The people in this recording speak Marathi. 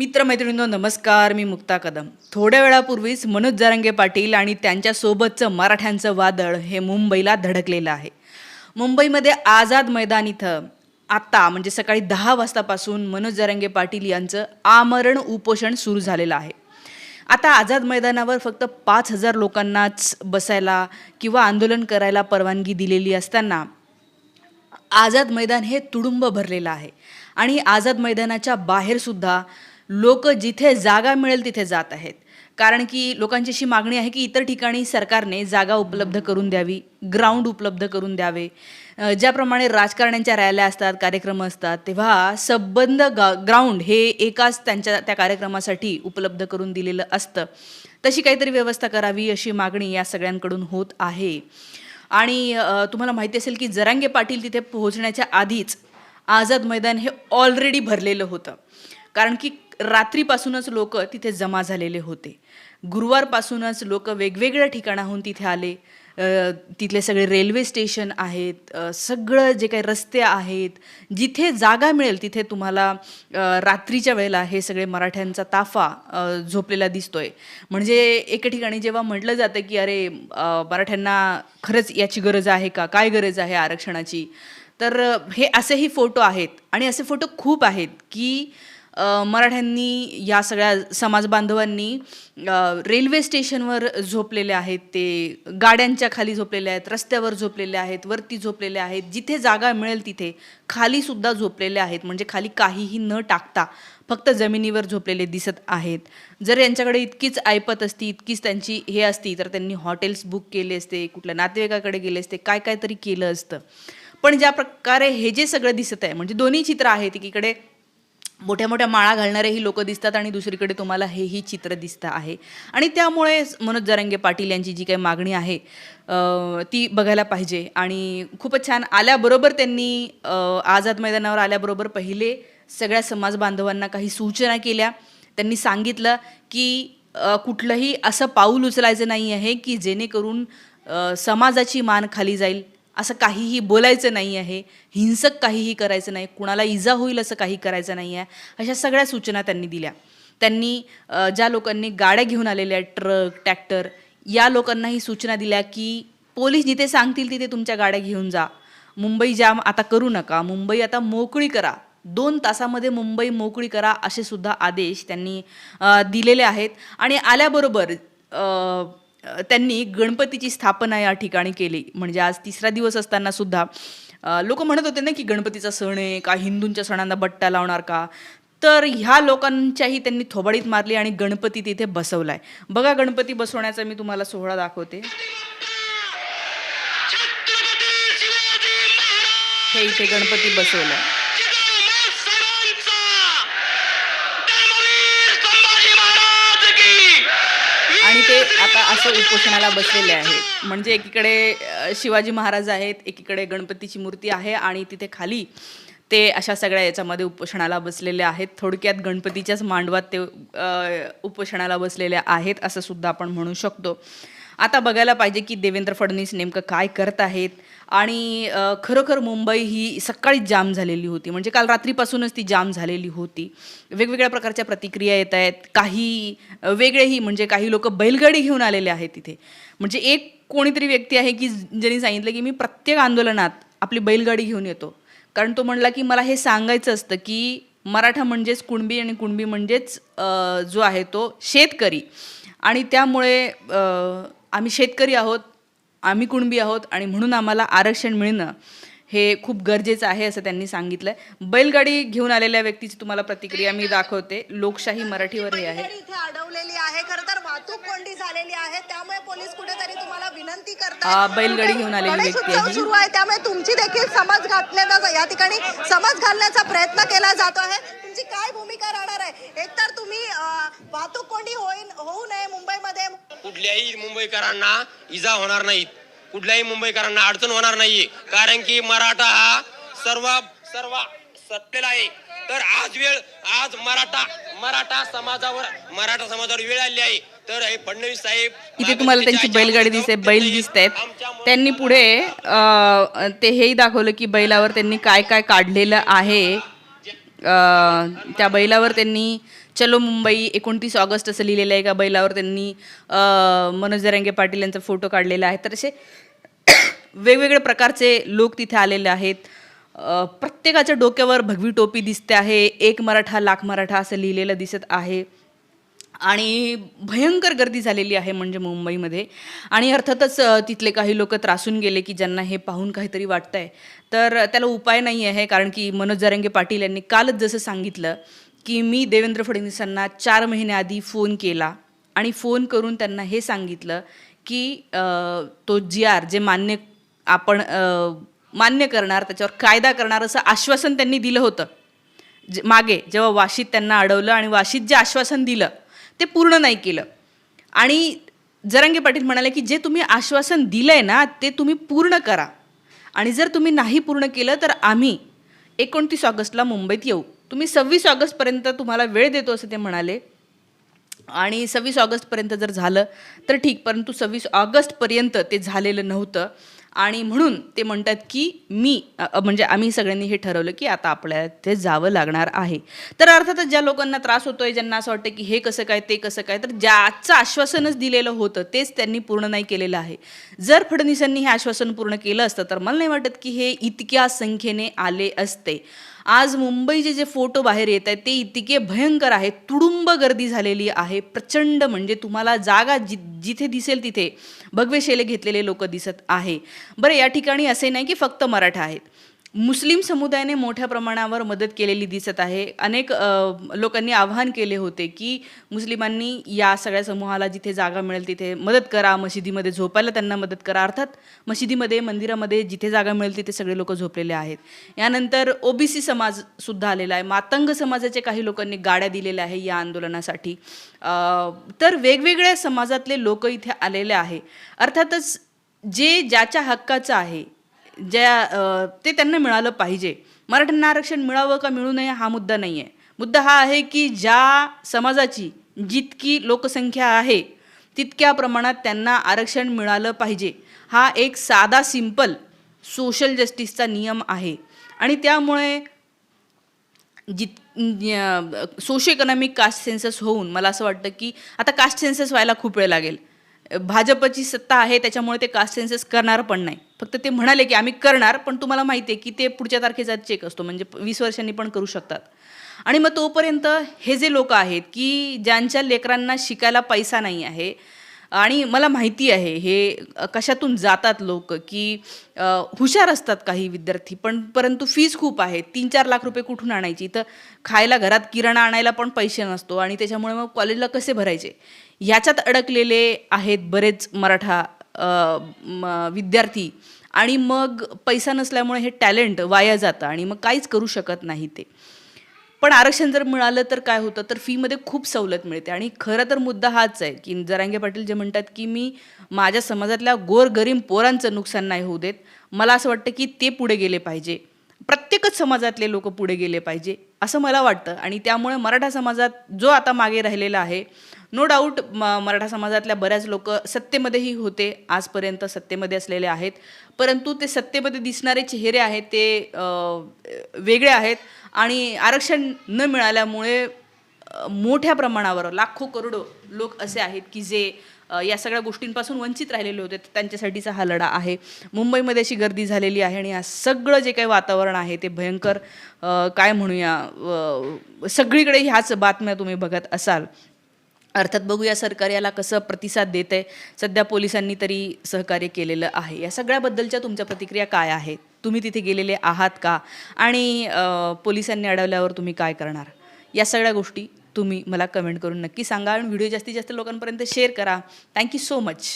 मित्रमैत्रिणींनो नमस्कार मी मुक्ता कदम. थोड्या वेळापूर्वीच मनोज जारंगे पाटील आणि त्यांच्यासोबतचं मराठ्यांचं वादळ हे मुंबईला धडकलेलं आहे. मुंबईमध्ये आझाद मैदान इथं आत्ता म्हणजे सकाळी दहा वाजतापासून मनोज जारंगे पाटील यांचं आमरण उपोषण सुरू झालेलं आहे. आता आझाद मैदानावर फक्त पाच हजार लोकांनाच बसायला किंवा आंदोलन करायला परवानगी दिलेली असताना आझाद मैदान हे तुडुंब भरलेलं आहे. आणि आझाद मैदानाच्या बाहेरसुद्धा लोक जिथे जागा मिळेल तिथे जात आहेत. कारण की लोकांची अशी मागणी आहे की इतर ठिकाणी सरकारने जागा उपलब्ध करून द्यावी ग्राउंड उपलब्ध करून द्यावे. ज्याप्रमाणे राजकारण्यांच्या रॅल्या असतात कार्यक्रम असतात तेव्हा संबंध गा ग्राउंड हे एकाच त्यांच्या त्या कार्यक्रमासाठी उपलब्ध करून दिलेलं असतं. तशी काहीतरी व्यवस्था करावी अशी मागणी या सगळ्यांकडून होत आहे. आणि तुम्हाला माहिती असेल की जरांगे पाटील तिथे पोहोचण्याच्या आधीच आझाद मैदान हे ऑलरेडी भरलेलं होतं. कारण की रात्रीपासूनच लोक तिथे जमा झालेले होते. गुरुवारपासूनच लोक वेगवेगळ्या ठिकाणाहून तिथे आले. तिथले सगळे रेल्वे स्टेशन आहेत. सगळं जे काही रस्ते आहेत जिथे जागा मिळेल तिथे तुम्हाला रात्रीच्या वेळेला हे सगळे मराठ्यांचा ताफा झोपलेला दिसतोय. म्हणजे एके ठिकाणी जेव्हा म्हटलं जातं की अरे मराठ्यांना खरंच याची गरज आहे का? काय गरज आहे आरक्षणाची? तर हे असेही फोटो आहेत. आणि असे फोटो खूप आहेत की मराठ्यांनी या सगळ्या समाज बांधवांनी रेल्वे स्टेशनवर झोपलेले आहेत ते गाड्यांच्या खाली झोपलेले आहेत रस्त्यावर झोपलेले आहेत वरती झोपलेले आहेत जिथे जागा मिळेल तिथे खालीसुद्धा झोपलेले आहेत म्हणजे खाली काहीही न टाकता फक्त जमिनीवर झोपलेले दिसत आहेत. जर यांच्याकडे इतकीच ऐपत असती इतकीच त्यांची हे असती तर त्यांनी हॉटेल्स बुक केले असते कुठल्या नातेवाईकाकडे गेले असते काय काय तरी केलं असतं. पण ज्या प्रकारे हे जे सगळं दिसत आहे म्हणजे दोन्ही चित्र आहेत एकीकडे मोठ्या मोठ्या माळा घालणारेही लोक दिसतात आणि दुसरीकडे तुम्हाला हेही चित्र दिसतं आहे. आणि त्यामुळे मनोज जरांगे पाटील यांची जी काही मागणी आहे ती बघायला पाहिजे. आणि खूपच छान आल्याबरोबर त्यांनी आझाद मैदानावर आल्याबरोबर पहिले सगळ्या समाज बांधवांना काही सूचना केल्या. त्यांनी सांगितलं की कुठलंही असं पाऊल उचलायचं नाही आहे की जेणेकरून समाजाची मान खाली जाईल. असं काहीही बोलायचं नाही आहे हिंसक काहीही करायचं नाही कुणाला इजा होईल असं काही करायचं नाही आहे अशा सगळ्या सूचना त्यांनी दिल्या. त्यांनी ज्या लोकांनी गाड्या घेऊन आलेल्या आहेत ट्रक ट्रॅक्टर या लोकांनाही सूचना दिल्या की पोलीस जिथे सांगतील तिथे तुमच्या गाड्या घेऊन जा. मुंबई जाम आता करू नका मुंबई आता मोकळी करा. दोन तासामध्ये मुंबई मोकळी करा असे सुद्धा आदेश त्यांनी दिलेले आहेत. आणि आल्याबरोबर त्यांनी गणपतीची स्थापना या ठिकाणी केली. म्हणजे आज तिसरा दिवस असताना सुद्धा लोक म्हणत होते ना की गणपतीचा सण आहे का हिंदूंच्या सणांना बट्टा लावणार का? तर ह्या लोकांच्याही त्यांनी थोबाडीत मारली आणि गणपती तिथे बसवलाय. बघा गणपती बसवण्याचा मी तुम्हाला सोहळा दाखवते. हे इथे गणपती बसवलाय. आहे असं उपोषणाला बसलेले आहेत. म्हणजे एकीकडे शिवाजी महाराज आहेत एकीकडे गणपतीची मूर्ती आहे आणि तिथे खाली ते अशा सगळ्या याच्यामध्ये उपोषणाला बसलेले आहेत. थोडक्यात गणपतीच्याच मांडवात ते उपोषणाला बसलेले आहेत असं सुद्धा आपण म्हणू शकतो. आता बघायला पाहिजे की देवेंद्र फडणवीस नेमकं काय करत आहेत. आणि खरोखर मुंबई ही सकाळीच जाम झालेली होती. म्हणजे काल रात्रीपासूनच ती जाम झालेली होती. वेगवेगळ्या प्रकारच्या प्रतिक्रिया येत आहेत. काही वेगळेही म्हणजे काही लोक बैलगाडी घेऊन आलेले आहेत तिथे म्हणजे एक कोणीतरी व्यक्ती आहे की ज्यांनी सांगितलं की मी प्रत्येक आंदोलनात आपली बैलगाडी घेऊन येतो. कारण तो म्हणला की मला हे सांगायचं असतं की मराठा म्हणजेच कुणबी आणि कुणबी म्हणजेच जो आहे तो शेतकरी. आणि त्यामुळे आम्ही शेतकरी आहोत आम्ही कुणबी आहोत आणि म्हणून आम्हाला आरक्षण मिळणं हे खूप गरजेचं आहे असं त्यांनी सांगितलंय. बैलगाडी घेऊन आलेल्या व्यक्तीची तुम्हाला प्रतिक्रिया मी दाखवते. लोकशाही मराठीवर हे आहे. बैलगाडी इथे अडवलेली आहे. खरं तर वाहतूक कोंडी झालेली आहे. त्यामुळे पोलीस कुठेतरी तुम्हाला विनंती करतात बैलगाडी घेऊन आलेली व्यक्ती आहे. सुरू आहे. त्यामुळे तुमची देखील समज घातल्याचा या ठिकाणी समज घालण्याचा प्रयत्न केला जातो आहे. तुमची काय भूमिका राहणार आहे? एकतर तुम्ही वाहतूक कोंडी होईन होऊ नये मुंबईमध्ये. कुठल्याही मुंबईकरांना इजा होणार नाहीत. कुठल्याही मुंबईकरांना अडचण होणार नाहीये. कारण की मराठा हा सर्व सर्व सत्तेला आहे. तर आज वेळ आज मराठा मराठा समाजावर मराठा समाजावर वेळ आली आहे. तर हे फडणवीस साहेब इथे तुम्हाला त्यांची बैलगाडी दिसते बैल दिसत आहेत त्यांनी पुढे अ, ते हेही दाखवलं की बैलावर त्यांनी काय काय काढलेलं आहे. त्या बैलावर त्यांनी चलो मुंबई एकोणतीस ऑगस्ट असं लिहिलेलं आहे एका बैलावर त्यांनी मनोज जरांगे पाटील यांचा फोटो काढलेला आहे. तर असे वेगवेगळ्या प्रकारचे लोक तिथे आलेले आहेत. प्रत्येकाच्या डोक्यावर भगवी टोपी दिसते आहे. एक मराठा लाख मराठा असं लिहिलेलं दिसत आहे. आणि भयंकर गर्दी झालेली आहे म्हणजे मुंबईमध्ये. आणि अर्थातच तिथले काही लोक त्रासून गेले की ज्यांना हे पाहून काहीतरी वाटतं आहे तर त्याला उपाय नाही आहे कारण की मनोज जरांगे पाटील यांनी कालच जसं सांगितलं की मी देवेंद्र फडणवीसांना चार महिन्याआधी फोन केला आणि फोन करून त्यांना हे सांगितलं की तो जी आर जे मान्य आपण मान्य करणार त्याच्यावर कायदा करणार असं आश्वासन त्यांनी दिलं होतं. जे मागे जेव्हा वाशीत त्यांना अडवलं आणि वाशीत जे आश्वासन दिलं ते पूर्ण नाही केलं. आणि जरांगे पाटील म्हणाले की जे तुम्ही आश्वासन दिलं आहे ना ते तुम्ही पूर्ण करा. आणि जर तुम्ही नाही पूर्ण केलं तर आम्ही एकोणतीस ऑगस्टला मुंबईत येऊ. तुम्ही सव्वीस ऑगस्टपर्यंत तुम्हाला वेळ देतो असं ते म्हणाले. आणि सव्वीस ऑगस्टपर्यंत जर झालं तर ठीक परंतु सव्वीस ऑगस्टपर्यंत ते झालेलं नव्हतं. आणि म्हणून ते म्हणतात की मी म्हणजे आम्ही सगळ्यांनी हे ठरवलं की आता आपल्याला ते जावं लागणार आहे. तर अर्थातच ज्या लोकांना त्रास होतो आहे ज्यांना असं वाटतं की हे कसं काय ते कसं काय तर ज्याचं आश्वासनच दिलेलं होतं तेच त्यांनी पूर्ण नाही केलेलं आहे. जर फडणवीसांनी हे आश्वासन पूर्ण केलं असतं तर मला नाही वाटत की हे इतक्या संख्येने आले असते. आज मुंबईचे जे फोटो बाहेर येत आहेत ते इतके भयंकर आहेत तुडुंब गर्दी झालेली आहे प्रचंड म्हणजे तुम्हाला जागा जि जिथे दिसेल तिथे भगवे शेले घेतलेले लोक दिसत आहे. बरं या ठिकाणी असे नाही की फक्त मराठा आहेत. मुस्लिम समुदायाने मोठ्या प्रमाणावर मदत केलेली दिसत आहे. अनेक लोकांनी आवाहन केले होते की मुस्लिमांनी या सगळ्या समूहाला जिथे जागा मिळेल तिथे मदत करा मशिदीमध्ये झोपायला त्यांना मदत करा. अर्थात मशिदीमध्ये मंदिरामध्ये जिथे जागा मिळेल तिथे सगळे लोक झोपलेले आहेत. यानंतर ओबीसी समाज सुद्धा आलेला आहे. मातंग समाजाचे काही लोकांनी गाड्या दिलेल्या आहे या आंदोलनासाठी. तर वेगवेगळ्या समाजातले लोक इथे आलेले आहे. अर्थातच जे ज्याच्या हक्काचं आहे ज्या ते त्यांना मिळालं पाहिजे. मराठ्यांना आरक्षण मिळावं का मिळू नये हा मुद्दा नाही आहे मुद्दा हा आहे की ज्या समाजाची जितकी लोकसंख्या आहे तितक्या प्रमाणात त्यांना आरक्षण मिळालं पाहिजे. हा एक साधा सिंपल सोशल जस्टिसचा नियम आहे. आणि त्यामुळे जित सोशो इकॉनॉमिक कास्ट सेन्सस होऊन मला असं वाटतं की आता कास्ट सेन्सस व्हायला खूप वेळ लागेल. भाजपची सत्ता आहे त्याच्यामुळे ते कास्ट सेन्सेस करणार पण नाही. फक्त ते म्हणाले की आम्ही करणार पण तुम्हाला माहिती आहे की ते पुढच्या तारखेचा चेक असतो म्हणजे वीस वर्षांनी पण करू शकतात. आणि मग तोपर्यंत हे जे लोक आहेत की ज्यांच्या लेकरांना शिकायला पैसा नाही आहे आणि मला माहिती आहे हे कशातून जातात लोक की हुशार असतात काही विद्यार्थी पण परंतु फीज खूप आहे तीन चार लाख रुपये कुठून आणायची? तर खायला घरात किराणा आणायला पण पैसे नसतो आणि त्याच्यामुळे मग कॉलेजला कसे भरायचे? ह्याच्यात अडकलेले आहेत बरेच मराठा विद्यार्थी आणि मग पैसा नसल्यामुळे हे टॅलेंट वाया जातं आणि मग काहीच करू शकत नाही ते. पण आरक्षण जर मिळालं तर काय होतं? तर फीमध्ये खूप सवलत मिळते. आणि खरं तर मुद्दा हाच आहे की जरांगे पाटील जे म्हणतात की मी माझ्या समाजातल्या गोरगरीब पोरांचं नुकसान नाही होऊ देत. मला असं वाटतं की ते पुढे गेले पाहिजे. प्रत्येकच समाजातले लोक पुढे गेले पाहिजे असं मला वाटतं. आणि त्यामुळे मराठा समाजात जो आता मागे राहिलेला आहे नो डाऊट म मराठा समाजातल्या बऱ्याच लोक सत्तेमध्येही होते आजपर्यंत सत्तेमध्ये असलेले आहेत. परंतु ते सत्तेमध्ये दिसणारे चेहरे आहेत ते वेगळे आहेत. आणि आरक्षण न मिळाल्यामुळे मोठ्या प्रमाणावर लाखो करोडो लोक असे आहेत की जे या सगळ्या गोष्टींपासून वंचित राहिलेले होते. त्यांच्यासाठीचा हा लढा आहे. मुंबईमध्ये अशी गर्दी झालेली आहे आणि या सगळं जे काही वातावरण आहे ते भयंकर काय म्हणूया सगळीकडे ह्याच बातम्या तुम्ही बघत असाल. अर्थात बघूया सरकार याला कसं प्रतिसाद देत आहे सध्या पोलिसांनी तरी सहकार्य केलेलं आहे. या सगळ्याबद्दलच्या तुमच्या प्रतिक्रिया काय आहेत? तुम्ही तिथे गेलेले आहात का? आणि पोलिसांनी अडवल्यावर तुम्ही काय करणार? या सगळ्या गोष्टी तुम्ही मला कमेंट करून नक्की सांगा. आणि व्हिडिओ जास्तीत जास्त लोकांपर्यंत शेअर करा. Thank you so much